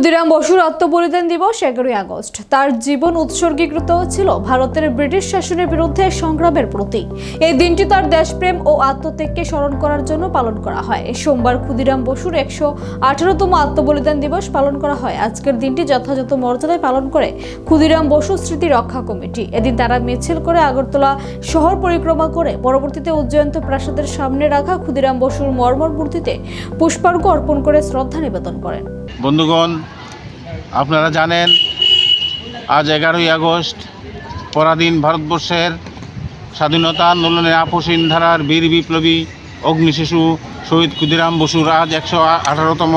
ক্ষুদিরাম বসুর আত্মবলিদান দিবস এগারোই আগস্ট। তার জীবন উৎসর্গীকৃত ছিল ভারতের ব্রিটিশ শাসনের বিরুদ্ধে সংগ্রামের প্রতীক। এই দিনটি তার দেশপ্রেম ও আত্মত্যাগকে স্মরণ করার জন্য পালন করা হয়। সোমবার ক্ষুদিরাম বসুর একশো আঠারোতম আত্মবলিদান দিবস পালন করা হয়। আজকের দিনটি যথাযথ মর্যাদায় পালন করে ক্ষুদিরাম বসু স্মৃতি রক্ষা কমিটি। এদিন তারা মিছিল করে আগরতলা শহর পরিক্রমা করে পরবর্তীতে উজ্জয়ন্ত প্রাসাদের সামনে রাখা ক্ষুদিরাম বসুর মর্মর মূর্তিতে পুষ্পার্ঘ অর্পণ করে শ্রদ্ধা নিবেদন করেন। বন্ধুগণ, আপনারা জানেন, আজ এগারোই আগস্ট, পরাধীন ভারতবর্ষের স্বাধীনতা আন্দোলনের আপসীন ধারার বীর বিপ্লবী অগ্নিশিশু শহীদ ক্ষুদিরাম বসুর আজ একশো আঠারোতম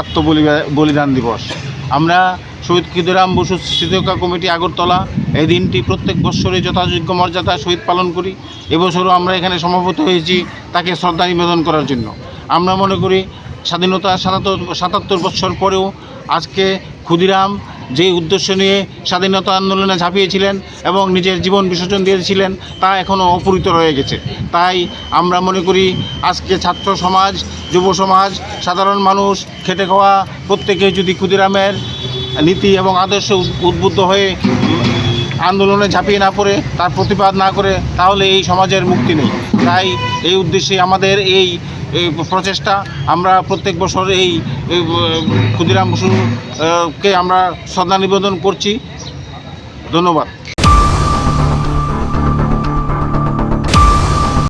আত্মবলি বলিদান দিবস। আমরা শহীদ ক্ষুদিরাম বসু স্মৃতিরক্ষা কমিটি আগরতলা এই দিনটি প্রত্যেক বৎসরে যথাযোগ্য মর্যাদায় শহীদ পালন করি। এবছরও আমরা এখানে সমবেত হয়েছি তাকে শ্রদ্ধা নিবেদন করার জন্য। আমরা মনে করি স্বাধীনতা সাতাত্তর সাতাত্তর বছর পরেও আজকে ক্ষুদিরাম যে উদ্দেশ্য নিয়ে স্বাধীনতা আন্দোলনে ঝাঁপিয়েছিলেন এবং নিজের জীবন বিসর্জন দিয়েছিলেন, তা এখনও অপূরিত রয়ে গেছে। তাই আমরা মনে করি আজকে ছাত্র সমাজ, যুব সমাজ, সাধারণ মানুষ, খেটে খাওয়া প্রত্যেকে যদি ক্ষুদিরামের নীতি এবং আদর্শ উদ- উদ্বুদ্ধ হয়ে আন্দোলনে ঝাঁপিয়ে না পড়ে, তার প্রতিবাদ না করে, তাহলে এই সমাজের মুক্তি নেই। তাই এই উদ্দেশ্যে আমাদের এই প্রচেষ্টা আমরা প্রত্যেক বছর এই ক্ষুদিরাম বসুকে আমরা শ্রদ্ধা নিবেদন করছি। ধন্যবাদ।